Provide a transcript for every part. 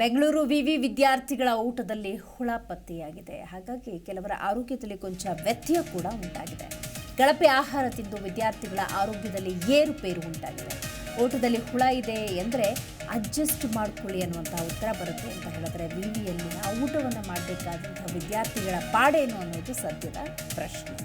ಬೆಂಗಳೂರು ವಿವಿ ವಿದ್ಯಾರ್ಥಿಗಳ ಊಟದಲ್ಲಿ ಹುಳ ಪತ್ತೆಯಾಗಿದೆ ಹಾಗಾಗಿ ಕೆಲವರ ಆರೋಗ್ಯದಲ್ಲಿ ಕೊಂಚ ವ್ಯತ್ಯಯ ಕೂಡ ಉಂಟಾಗಿದೆ. ಕಳಪೆ ಆಹಾರ ತಿಂದು ವಿದ್ಯಾರ್ಥಿಗಳ ಆರೋಗ್ಯದಲ್ಲಿ ಏರುಪೇರು ಉಂಟಾಗಿದೆ. ಊಟದಲ್ಲಿ ಹುಳ ಇದೆ ಎಂದರೆ ಅಡ್ಜಸ್ಟ್ ಮಾಡ್ಕೊಳ್ಳಿ ಅನ್ನುವಂಥ ಉತ್ತರ ಬರುತ್ತೆ ಅಂತ ಹೇಳಿದ್ರೆ ವಿವಿಯಲ್ಲಿ ಆ ಊಟವನ್ನು ಮಾಡಬೇಕಾದಂಥ ವಿದ್ಯಾರ್ಥಿಗಳ ಪಾಡೇನು ಅನ್ನೋದು ಸದ್ಯದ ಪ್ರಶ್ನೆ.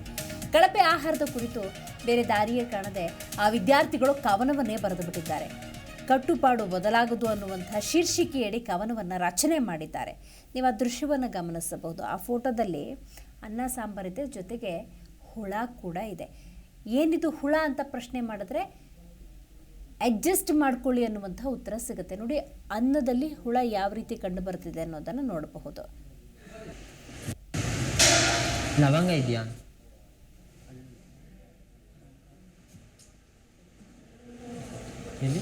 ಕಳಪೆ ಆಹಾರದ ಕುರಿತು ಬೇರೆ ದಾರಿಯೇ ಕಾಣದೆ ಆ ವಿದ್ಯಾರ್ಥಿಗಳು ಕವನವನ್ನೇ ಬರೆದು ಬಿಟ್ಟಿದ್ದಾರೆ. ಕಟ್ಟುಪಾಡು ಬದಲಾಗದು ಅನ್ನುವಂತಹ ಶೀರ್ಷಿಕೆಯಡಿ ಕವನವನ್ನು ರಚನೆ ಮಾಡಿದ್ದಾರೆ. ನೀವು ಆ ದೃಶ್ಯವನ್ನು ಗಮನಿಸಬಹುದು. ಆ ಫೋಟೋದಲ್ಲಿ ಅನ್ನ ಸಾಂಬಾರಿದೆ ಜೊತೆಗೆ ಹುಳ ಕೂಡ ಇದೆ. ಏನಿದು ಹುಳ ಅಂತ ಪ್ರಶ್ನೆ ಮಾಡಿದ್ರೆ ಅಡ್ಜಸ್ಟ್ ಮಾಡ್ಕೊಳ್ಳಿ ಅನ್ನುವಂಥ ಉತ್ತರ ಸಿಗುತ್ತೆ. ನೋಡಿ, ಅನ್ನದಲ್ಲಿ ಹುಳ ಯಾವ ರೀತಿ ಕಂಡು ಬರ್ತಿದೆ ಅನ್ನೋದನ್ನು ನೋಡಬಹುದು. ಲವಂಗ ಇದೆಯಾ? ಎಲ್ಲಿ?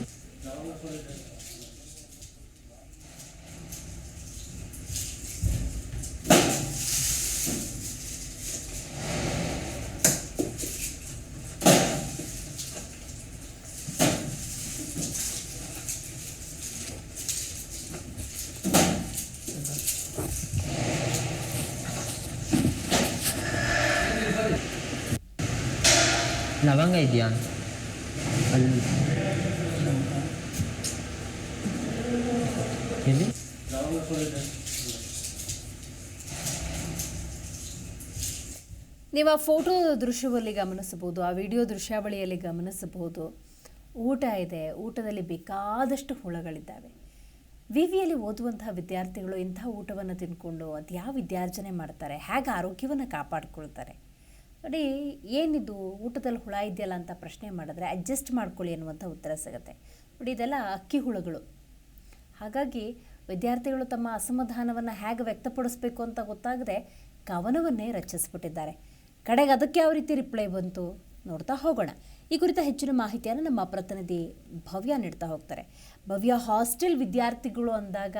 ಲವಂಗ ಇದೆಯಾ ಅಲ್ಲಿ ನೀವು ಆ ಫೋಟೋ ದೃಶ್ಯದಲ್ಲಿ ಗಮನಿಸಬಹುದು, ಆ ವಿಡಿಯೋ ದೃಶ್ಯಾವಳಿಯಲ್ಲಿ ಗಮನಿಸಬಹುದು. ಊಟ ಇದೆ, ಊಟದಲ್ಲಿ ಬೇಕಾದಷ್ಟು ಹುಳಗಳಿದ್ದಾವೆ. ವಿ ವಿಯಲ್ಲಿ ಓದುವಂತಹ ವಿದ್ಯಾರ್ಥಿಗಳು ಇಂಥ ಊಟವನ್ನು ತಿನ್ಕೊಂಡು ಅದು ಯಾವ ವಿದ್ಯಾರ್ಜನೆ ಮಾಡ್ತಾರೆ, ಹೇಗೆ ಆರೋಗ್ಯವನ್ನು ಕಾಪಾಡಿಕೊಳ್ತಾರೆ? ನೋಡಿ, ಏನಿದು, ಊಟದಲ್ಲಿ ಹುಳ ಇದೆಯಲ್ಲ ಅಂತ ಪ್ರಶ್ನೆ ಮಾಡಿದ್ರೆ ಅಡ್ಜಸ್ಟ್ ಮಾಡ್ಕೊಳ್ಳಿ ಅನ್ನುವಂಥ ಉತ್ತರ ಸಿಗುತ್ತೆ. ನೋಡಿ, ಇದೆಲ್ಲ ಅಕ್ಕಿ ಹುಳುಗಳು. ಹಾಗಾಗಿ ವಿದ್ಯಾರ್ಥಿಗಳು ತಮ್ಮ ಅಸಮಾಧಾನವನ್ನು ಹೇಗೆ ವ್ಯಕ್ತಪಡಿಸಬೇಕು ಅಂತ ಗೊತ್ತಾಗದೆ ಕವನವನ್ನೇ ರಚಿಸಿಬಿಟ್ಟಿದ್ದಾರೆ. ಕಡೆಗೆ ಅದಕ್ಕೆ ಯಾವ ರೀತಿ ರಿಪ್ಲೈ ಬಂತು ನೋಡ್ತಾ ಹೋಗೋಣ. ಈ ಕುರಿತ ಹೆಚ್ಚಿನ ಮಾಹಿತಿಯನ್ನು ನಮ್ಮ ಪ್ರತಿನಿಧಿ ಭವ್ಯ ನೀಡ್ತಾ ಹೋಗ್ತಾರೆ. ಭವ್ಯ ಹಾಸ್ಟೆಲ್ ವಿದ್ಯಾರ್ಥಿಗಳು ಅಂದಾಗ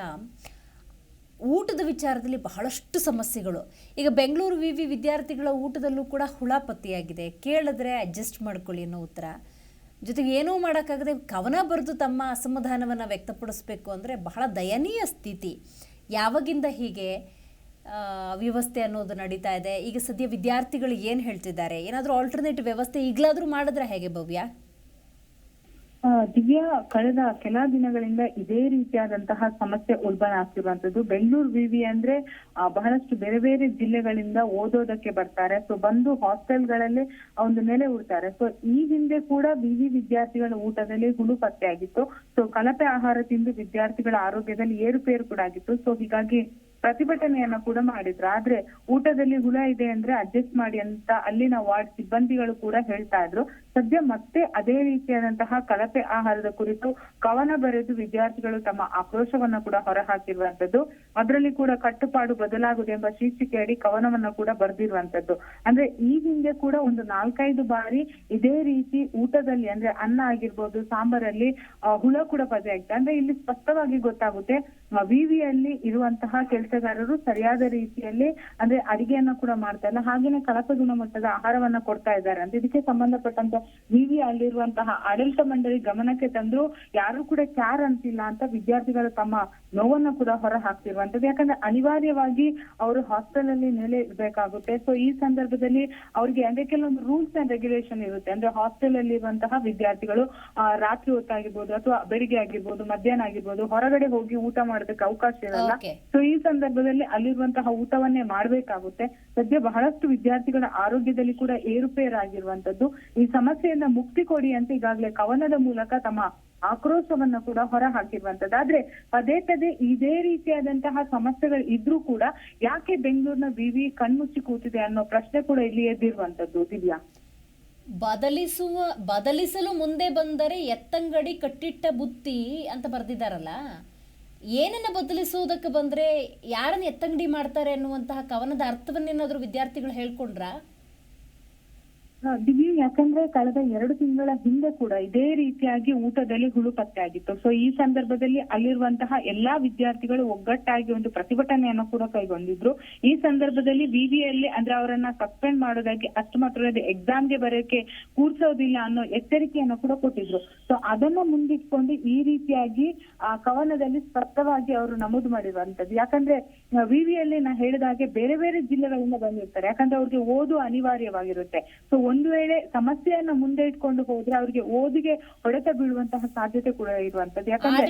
ಊಟದ ವಿಚಾರದಲ್ಲಿ ಬಹಳಷ್ಟು ಸಮಸ್ಯೆಗಳು. ಈಗ ಬೆಂಗಳೂರು ವಿ ವಿ ವಿದ್ಯಾರ್ಥಿಗಳ ಊಟದಲ್ಲೂ ಕೂಡ ಹುಳಾಪತ್ತಿಯಾಗಿದೆ. ಕೇಳಿದ್ರೆ ಅಡ್ಜಸ್ಟ್ ಮಾಡ್ಕೊಳ್ಳಿ ಅನ್ನೋ ಉತ್ತರ. ಜೊತೆಗೆ ಏನೂ ಮಾಡೋಕ್ಕಾಗದೆ ಕವನ ಬರೆದು ತಮ್ಮ ಅಸಮಾಧಾನವನ್ನು ವ್ಯಕ್ತಪಡಿಸಬೇಕು ಅಂದರೆ ಬಹಳ ದಯನೀಯ ಸ್ಥಿತಿ. ಯಾವಾಗಿಂದ ಹೀಗೆ ವ್ಯವಸ್ಥೆ ಅನ್ನೋದು ನಡೀತಾ ಇದೆ? ಈಗ ಸದ್ಯ ವಿದ್ಯಾರ್ಥಿಗಳು ಏನು ಹೇಳ್ತಿದ್ದಾರೆ? ಏನಾದರೂ ಆಲ್ಟರ್ನೇಟಿವ್ ವ್ಯವಸ್ಥೆ ಈಗಲಾದರೂ ಮಾಡಿದ್ರೆ ಹೇಗೆ ಭವ್ಯ? ದಿವ್ಯಾ ಕಳೆದ ಕೆಲ ದಿನಗಳಿಂದ ಇದೇ ರೀತಿಯಾದಂತಹ ಸಮಸ್ಯೆ ಉಲ್ಬಣ ಆಗ್ತಿರುವಂತದ್ದು ಬೆಂಗಳೂರು ವಿವಿ ಅಂದ್ರೆ ಬಹಳಷ್ಟು ಬೇರೆ ಬೇರೆ ಜಿಲ್ಲೆಗಳಿಂದ ಓದೋದಕ್ಕೆ ಬರ್ತಾರೆ. ಸೊ ಬಂದು ಹಾಸ್ಟೆಲ್ಗಳಲ್ಲಿ ಒಂದು ನೆಲೆ ಉಡ್ತಾರೆ. ಸೊ ಈ ಹಿಂದೆ ಕೂಡ ವಿವಿ ವಿದ್ಯಾರ್ಥಿಗಳ ಊಟದಲ್ಲಿ ಹುಳು ಪತ್ತೆಯಾಗಿತ್ತು ಸೊ ಕಳಪೆ ಆಹಾರ ತಿಂದು ವಿದ್ಯಾರ್ಥಿಗಳ ಆರೋಗ್ಯದಲ್ಲಿ ಏರುಪೇರು ಕೂಡ ಆಗಿತ್ತು. ಸೊ ಹೀಗಾಗಿ ಪ್ರತಿಭಟನೆಯನ್ನ ಕೂಡ ಮಾಡಿದ್ರು. ಆದ್ರೆ, ಊಟದಲ್ಲಿ ಹುಳ ಇದೆ ಅಂದ್ರೆ ಅಡ್ಜಸ್ಟ್ ಮಾಡಿ ಅಂತ ಅಲ್ಲಿನ ವಾರ್ಡ್ ಸಿಬ್ಬಂದಿಗಳು ಕೂಡ ಹೇಳ್ತಾ ಇದ್ರು. ಸದ್ಯ ಮತ್ತೆ ಅದೇ ರೀತಿಯಾದಂತಹ ಕಳಪೆ ಆಹಾರದ ಕುರಿತು ಕವನ ಬರೆದು ವಿದ್ಯಾರ್ಥಿಗಳು ತಮ್ಮ ಆಕ್ರೋಶವನ್ನ ಕೂಡ ಹೊರಹಾಕಿರುವಂತದ್ದು ಅದರಲ್ಲಿ ಕೂಡ ಕಟ್ಟುಪಾಡು ಬದಲಾಗುವುದು ಎಂಬ ಶೀರ್ಷಿಕೆಯಡಿ ಕವನವನ್ನ ಕೂಡ ಬರೆದಿರುವಂತದ್ದು ಅಂದ್ರೆ ಈ ಹಿಂದೆ ಕೂಡ ಒಂದು ನಾಲ್ಕೈದು ಬಾರಿ ಇದೇ ರೀತಿ ಊಟದಲ್ಲಿ ಅಂದ್ರೆ ಅನ್ನ ಆಗಿರ್ಬೋದು, ಸಾಂಬಾರಲ್ಲಿ ಹುಳ ಕೂಡ ಪದೆಯಾಗಿದೆ ಅಂದ್ರೆ ಇಲ್ಲಿ ಸ್ಪಷ್ಟವಾಗಿ ಗೊತ್ತಾಗುತ್ತೆ ವಿವಿಯಲ್ಲಿ ಇರುವಂತಹ ಕೆಲಸಗಾರರು ಸರಿಯಾದ ರೀತಿಯಲ್ಲಿ ಅಂದ್ರೆ ಅಡಿಗೆಯನ್ನ ಕೂಡ ಮಾಡ್ತಾ ಇಲ್ಲ. ಹಾಗೇನೆ ಕಳಪೆ ಗುಣಮಟ್ಟದ ಆಹಾರವನ್ನ ಕೊಡ್ತಾ ಇದ್ದಾರೆ. ಅಂತ ಇದಕ್ಕೆ ಸಂಬಂಧಪಟ್ಟಂತ ವಿವಿ ಅಲ್ಲಿರುವಂತಹ ಆಡಳಿತ ಮಂಡಳಿ ಗಮನಕ್ಕೆ ತಂದ್ರು ಯಾರು ಕೂಡ ಕ್ಯಾರ್ ಅಂತಿಲ್ಲ ಅಂತ ವಿದ್ಯಾರ್ಥಿಗಳು ತಮ್ಮ ನೋವನ್ನ ಕೂಡ ಹೊರ ಹಾಕ್ತಿರುವಂತದ್ದು ಯಾಕಂದ್ರೆ ಅನಿವಾರ್ಯವಾಗಿ ಅವರು ಹಾಸ್ಟೆಲ್ ಅಲ್ಲಿ ನೆಲೆ ಇರ್ಬೇಕಾಗುತ್ತೆ ಸೊ ಈ ಸಂದರ್ಭದಲ್ಲಿ ಅವ್ರಿಗೆ ಅಂದ್ರೆ ಕೆಲವೊಂದು ರೂಲ್ಸ್ ಅಂಡ್ ರೆಗ್ಯುಲೇಷನ್ ಇರುತ್ತೆ. ಅಂದ್ರೆ ಹಾಸ್ಟೆಲ್ ಅಲ್ಲಿ ಇರುವಂತಹ ವಿದ್ಯಾರ್ಥಿಗಳು ರಾತ್ರಿ ಹೊತ್ತಾಗಿರ್ಬೋದು ಅಥವಾ ಬೆಳಿಗ್ಗೆ ಆಗಿರ್ಬೋದು ಮಧ್ಯಾಹ್ನ ಆಗಿರ್ಬೋದು ಹೊರಗಡೆ ಹೋಗಿ ಊಟ ಮಾಡೋದಕ್ಕೆ ಅವಕಾಶ ಇರಲ್ಲ. ಸೊ ಈ ಸಂದರ್ಭದಲ್ಲಿ ಅಲ್ಲಿರುವಂತಹ ಊಟವನ್ನೇ ಮಾಡ್ಬೇಕಾಗುತ್ತೆ. ಸದ್ಯ ಬಹಳಷ್ಟು ವಿದ್ಯಾರ್ಥಿಗಳ ಆರೋಗ್ಯದಲ್ಲಿ ಕೂಡ ಏರುಪೇರಾಗಿರುವಂತದ್ದು ಈ ಸಮಸ್ಯೆಯಿಂದ ಮುಕ್ತಿ ಕೊಡಿ ಅಂತ ಈಗಾಗಲೇ ಕವನದ ಮೂಲಕ ತಮ್ಮ ಆಕ್ರೋಶವನ್ನ ಕೂಡ ಹೊರ ಹಾಕಿರುವಂತದ್ದು ಆದ್ರೆ ಪದೇ ಪದೇ ಇದೇ ರೀತಿಯಾದಂತಹ ಸಮಸ್ಯೆಗಳು ಇದ್ರೂ ಕೂಡ ಯಾಕೆ ಬೆಂಗಳೂರಿನ ವಿವಿ ಕಣ್ಮುಚ್ಚಿ ಕೂತಿದೆ ಅನ್ನೋ ಪ್ರಶ್ನೆ ಕೂಡ ಇಲ್ಲಿ ಎದ್ದಿರುವಂತದ್ದು ದಿವ್ಯಾ? ಬದಲಿಸುವ, ಬದಲಿಸಲು ಮುಂದೆ ಬಂದರೆ ಎತ್ತಂಗಡಿ ಕಟ್ಟಿಟ್ಟ ಬುತ್ತಿ ಅಂತ ಬರೆದಿದ್ದಾರಲ್ಲ. ಏನನ್ನ ಬದಲಿಸುವುದಕ್ಕೆ ಬಂದ್ರೆ ಯಾರನ್ನ ಎತ್ತಂಗಡಿ ಮಾಡ್ತಾರೆ ಅನ್ನುವಂತಹ ಕವನದ ಅರ್ಥವನ್ನೇನಾದ್ರೂ ವಿದ್ಯಾರ್ಥಿಗಳು ಹೇಳ್ಕೊಂಡ್ರಾ? ದಿವ್ಯ ಯಾಕಂದ್ರೆ ಕಳೆದ ಎರಡು ತಿಂಗಳ ಹಿಂದೆ ಕೂಡ ಇದೇ ರೀತಿಯಾಗಿ ಊಟದಲ್ಲಿ ಹುಳು ಪತ್ತೆ ಆಗಿತ್ತು. ಸೊ ಈ ಸಂದರ್ಭದಲ್ಲಿ ಅಲ್ಲಿರುವಂತಹ ಎಲ್ಲಾ ವಿದ್ಯಾರ್ಥಿಗಳು ಒಗ್ಗಟ್ಟಾಗಿ ಒಂದು ಪ್ರತಿಭಟನೆಯನ್ನು ಕೂಡ ಕೈಗೊಂಡಿದ್ರು. ಈ ಸಂದರ್ಭದಲ್ಲಿ ವಿವಿಯಲ್ಲಿ ಅಂದ್ರೆ ಅವರನ್ನ ಸಸ್ಪೆಂಡ್ ಮಾಡೋದಾಗಿ ಅಷ್ಟು ಮಾತ್ರ ಎಕ್ಸಾಮ್ಗೆ ಬರೋಕೆ ಕೂರ್ಸೋದಿಲ್ಲ ಅನ್ನೋ ಎಚ್ಚರಿಕೆಯನ್ನು ಕೂಡ ಕೊಟ್ಟಿದ್ರು. ಸೊ ಅದನ್ನ ಮುಂದಿಟ್ಕೊಂಡು ಈ ರೀತಿಯಾಗಿ, ಆ, ಕವನದಲ್ಲಿ ಸ್ಪಷ್ಟವಾಗಿ ಅವರು ನಮೂದು ಮಾಡಿರುವಂತದ್ದು ಯಾಕಂದ್ರೆ ವಿವಿಯಲ್ಲಿ ನಾ ಹೇಳಿದ ಹಾಗೆ ಬೇರೆ ಬೇರೆ ಜಿಲ್ಲೆಗಳಿಂದ ಬಂದಿರ್ತಾರೆ. ಯಾಕಂದ್ರೆ ಅವ್ರಿಗೆ ಓದು ಅನಿವಾರ್ಯವಾಗಿರುತ್ತೆ. ಸೊ ಒಂದು ವೇಳೆ ಸಮಸ್ಯೆಯನ್ನ ಮುಂದೆ ಇಟ್ಕೊಂಡು ಹೋದ್ರೆ ಅವ್ರಿಗೆ ಓದಿಗೆ ಹೊಡೆತ ಬೀಳುವಂತಹ ಸಾಧ್ಯತೆ ಕೂಡ ಇರುವಂತದ್ದು ಯಾಕಂದ್ರೆ?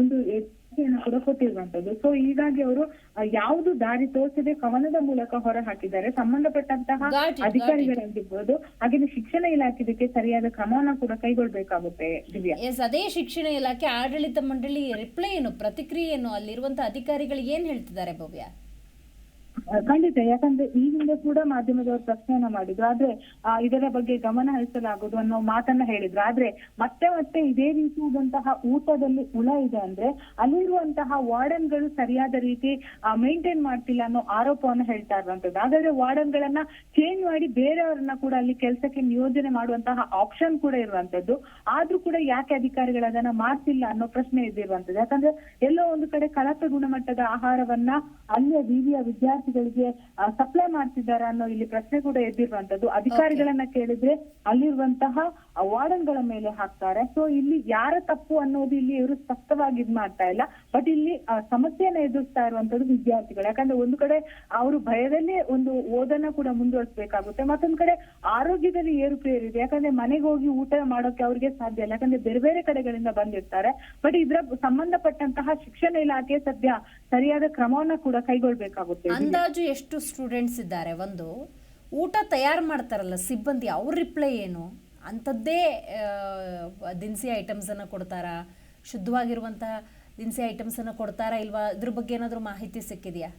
ಒಂದು ಕೂಡ ಕೊಟ್ಟಿರುವಂತದ್ದು ಸೊ ಹೀಗಾಗಿ ಅವರು ಯಾವುದು ದಾರಿ ತೋರಿಸದೆ ಕವನದ ಮೂಲಕ ಹೊರ ಹಾಕಿದ್ದಾರೆ ಸಂಬಂಧಪಟ್ಟಂತಹ ಅಧಿಕಾರಿಗಳಾಗಿರ್ಬೋದು ಹಾಗೆ ಶಿಕ್ಷಣ ಇಲಾಖೆ ಇದಕ್ಕೆ ಸರಿಯಾದ ಕ್ರಮವನ್ನ ಕೂಡ ಕೈಗೊಳ್ಬೇಕಾಗುತ್ತೆ ದಿವ್ಯಾ. ಎಸ್ ಅದೇ ಶಿಕ್ಷಣ ಇಲಾಖೆ ಆಡಳಿತ ಮಂಡಳಿ ರಿಪ್ಲೈ ಏನು ಪ್ರತಿಕ್ರಿಯೆ ಏನು? ಅಲ್ಲಿರುವಂತಹ ಅಧಿಕಾರಿಗಳು ಏನ್ ಹೇಳ್ತಿದ್ದಾರೆ ಭವ್ಯ? ಖಂಡಿತ. ಯಾಕಂದ್ರೆ ಈ ಹಿಂದೆ ಕೂಡ ಮಾಧ್ಯಮದವರು ಪ್ರಶ್ನೆಯನ್ನ ಮಾಡಿದ್ರು. ಆದ್ರೆ ಇದರ ಬಗ್ಗೆ ಗಮನ ಹರಿಸಲಾಗುವುದು ಅನ್ನೋ ಮಾತನ್ನ ಹೇಳಿದ್ರು. ಆದ್ರೆ, ಮತ್ತೆ ಮತ್ತೆ ಇದೇ ರೀತಿಯಾದಂತಹ ಊಟದಲ್ಲಿ ಹುಳ ಇದೆ ಅಂದ್ರೆ, ಅಲ್ಲಿರುವಂತಹ ವಾರ್ಡನ್ಗಳು ಸರಿಯಾದ ರೀತಿ ಮೇಂಟೈನ್ ಮಾಡ್ತಿಲ್ಲ ಅನ್ನೋ ಆರೋಪವನ್ನು ಹೇಳ್ತಾ ಇರುವಂತದ್ದು ಹಾಗಾದ್ರೆ ವಾರ್ಡನ್ ಗಳನ್ನ ಚೇಂಜ್ ಮಾಡಿ ಬೇರೆಯವರನ್ನ ಕೂಡ ಅಲ್ಲಿ ಕೆಲಸಕ್ಕೆ ನಿಯೋಜನೆ ಮಾಡುವಂತಹ ಆಪ್ಷನ್ ಕೂಡ ಇರುವಂತದ್ದು ಆದ್ರೂ ಕೂಡ ಯಾಕೆ ಅಧಿಕಾರಿಗಳು ಅದನ್ನ ಮಾಡ್ತಿಲ್ಲ ಅನ್ನೋ ಪ್ರಶ್ನೆ ಇದ್ದಿರುವಂತದ್ದು ಯಾಕಂದ್ರೆ ಎಲ್ಲೋ ಒಂದು ಕಡೆ ಕಳಪೆ ಗುಣಮಟ್ಟದ ಆಹಾರವನ್ನ ಅಲ್ಲಿಯ ವಿವಿಯ ವಿದ್ಯಾರ್ಥಿಗಳಿಗೆ ಸಪ್ಲೈ ಮಾಡ್ತಿದ್ದಾರೆ ಅನ್ನೋ ಇಲ್ಲಿ ಪ್ರಶ್ನೆ ಕೂಡ ಎದ್ದಿರುವಂತದ್ದು ಅಧಿಕಾರಿಗಳನ್ನ ಕೇಳಿದ್ರೆ ಅಲ್ಲಿರುವಂತಹ ವಾರ್ಡನ್ಗಳ ಮೇಲೆ ಹಾಕ್ತಾರೆ. ಸೊ ಇಲ್ಲಿ ಯಾರ ತಪ್ಪು ಅನ್ನೋದು ಇಲ್ಲಿ ಇವರು ಸ್ಪಷ್ಟವಾಗಿ ಇದ್ ಮಾಡ್ತಾ ಇಲ್ಲ. ಬಟ್ ಇಲ್ಲಿ ಸಮಸ್ಯೆಯನ್ನ ಎದುರಿಸ್ತಾ ಇರುವಂತದ್ದು ವಿದ್ಯಾರ್ಥಿಗಳು. ಯಾಕಂದ್ರೆ ಒಂದು ಕಡೆ ಅವರು ಭಯದಲ್ಲೇ ಒಂದು ಓದನ್ನ ಕೂಡ ಮುಂದುವರಿಸಬೇಕಾಗುತ್ತೆ. ಮತ್ತೊಂದ್ ಕಡೆ ಆರೋಗ್ಯದಲ್ಲಿ ಏರುಪೇರು ಇದೆ. ಯಾಕಂದ್ರೆ ಮನೆಗೆ ಹೋಗಿ ಊಟ ಮಾಡೋಕೆ ಅವ್ರಿಗೆ ಸಾಧ್ಯ ಇಲ್ಲ. ಯಾಕಂದ್ರೆ ಬೇರೆ ಬೇರೆ ಕಡೆಗಳಿಂದ ಬಂದಿರ್ತಾರೆ. ಬಟ್ ಇದ್ರ ಸಂಬಂಧಪಟ್ಟಂತಹ ಶಿಕ್ಷಣ ಇಲಾಖೆ ಸದ್ಯ ಸರಿಯಾದ ಕ್ರಮವನ್ನ ಕೂಡ ಕೈಗೊಳ್ಬೇಕಾಗುತ್ತೆ. ಅಂದಾಜು ಎಷ್ಟು ಸ್ಟೂಡೆಂಟ್ಸ್ ಇದ್ದಾರೆ? ಒಂದು, ಊಟ ತಯಾರು ಮಾಡ್ತಾರಲ್ಲ, ಸಿಬ್ಬಂದಿ ಅವ್ರ ರಿಪ್ಲೈ ಏನು? ಅಂಥದ್ದೇ ದಿನಸಿ ಐಟಮ್ಸನ್ನು ಕೊಡ್ತಾರಾ? ಶುದ್ಧವಾಗಿರುವಂತಹ ದಿನಸಿ ಐಟಮ್ಸನ್ನು ಕೊಡ್ತಾರಾ ಇಲ್ವಾ? ಇದ್ರ ಬಗ್ಗೆ ಏನಾದರೂ ಮಾಹಿತಿ ಸಿಕ್ಕಿದೆಯಾ?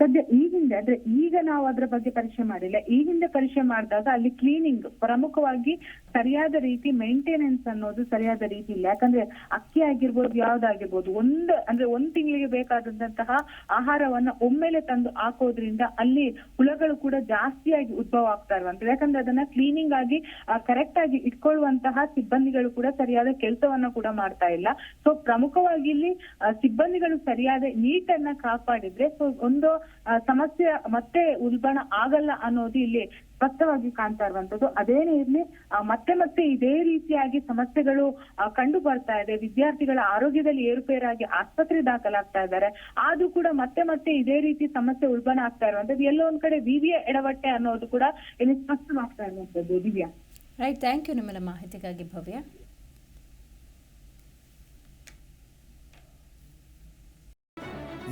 ಸದ್ಯ ಈ ಹಿಂದೆ ಅಂದ್ರೆ ಈಗ ನಾವು ಅದ್ರ ಬಗ್ಗೆ ಪರೀಕ್ಷೆ ಮಾಡಿಲ್ಲ. ಈ ಹಿಂದೆ ಪರೀಕ್ಷೆ ಮಾಡಿದಾಗ ಅಲ್ಲಿ ಕ್ಲೀನಿಂಗ್ ಪ್ರಮುಖವಾಗಿ ಸರಿಯಾದ ರೀತಿ ಮೇಂಟೆನೆನ್ಸ್ ಅನ್ನೋದು ಸರಿಯಾದ ರೀತಿ ಇಲ್ಲ. ಯಾಕಂದ್ರೆ ಅಕ್ಕಿ ಆಗಿರ್ಬೋದು ಯಾವ್ದಾಗಿರ್ಬೋದು ಒಂದು ಅಂದ್ರೆ ಒಂದ್ ತಿಂಗಳಿಗೆ ಬೇಕಾದಂತಹ ಆಹಾರವನ್ನ ಒಮ್ಮೆಲೆ ತಂದು ಹಾಕೋದ್ರಿಂದ ಅಲ್ಲಿ ಹುಳಗಳು ಕೂಡ ಜಾಸ್ತಿಯಾಗಿ ಉದ್ಭವ ಆಗ್ತಾ ಇರುವಂತದ್ದು ಯಾಕಂದ್ರೆ ಅದನ್ನ ಕ್ಲೀನಿಂಗ್ ಆಗಿ ಕರೆಕ್ಟ್ ಆಗಿ ಇಟ್ಕೊಳ್ಳುವಂತಹ ಸಿಬ್ಬಂದಿಗಳು ಕೂಡ ಸರಿಯಾದ ಕೆಲಸವನ್ನ ಕೂಡ ಮಾಡ್ತಾ ಇಲ್ಲ. ಸೊ ಪ್ರಮುಖವಾಗಿ ಇಲ್ಲಿ ಸಿಬ್ಬಂದಿಗಳು ಸರಿಯಾದ ನೀಟನ್ನ ಕಾಪಾಡಿದ್ರೆ ಸೊ ಒಂದು ಆ, ಸಮಸ್ಯೆ ಮತ್ತೆ ಉಲ್ಬಣ ಆಗಲ್ಲ ಅನ್ನೋದು ಇಲ್ಲಿ ಸ್ಪಷ್ಟವಾಗಿ ಕಾಣ್ತಾ ಇರುವಂತದ್ದು ಅದೇನೇ ಇರ್ಲಿ ಮತ್ತೆ ಮತ್ತೆ ಇದೇ ರೀತಿಯಾಗಿ ಸಮಸ್ಯೆಗಳು ಕಂಡು ಬರ್ತಾ ಇದೆ. ವಿದ್ಯಾರ್ಥಿಗಳ ಆರೋಗ್ಯದಲ್ಲಿ ಏರುಪೇರಾಗಿ ಆಸ್ಪತ್ರೆ ದಾಖಲಾಗ್ತಾ ಇದ್ದಾರೆ. ಆದ್ರೂ ಕೂಡ ಮತ್ತೆ ಮತ್ತೆ ಇದೇ ರೀತಿ ಸಮಸ್ಯೆ ಉಲ್ಬಣ ಆಗ್ತಾ ಇರುವಂತದ್ದು ಎಲ್ಲೋ ಒಂದ್ ಕಡೆ ವಿವಿಯ ಎಡವಟ್ಟೆ ಅನ್ನೋದು ಕೂಡ ಇಲ್ಲಿ ಸ್ಪಷ್ಟವಾಗ್ತಾ ಇರುವಂತದ್ದು ದಿವ್ಯಾ. ರೈಟ್ ಥ್ಯಾಂಕ್ ಯು ನಿಮ್ಮೆಲ್ಲ ಮಾಹಿತಿಗಾಗಿ ಭವ್ಯ.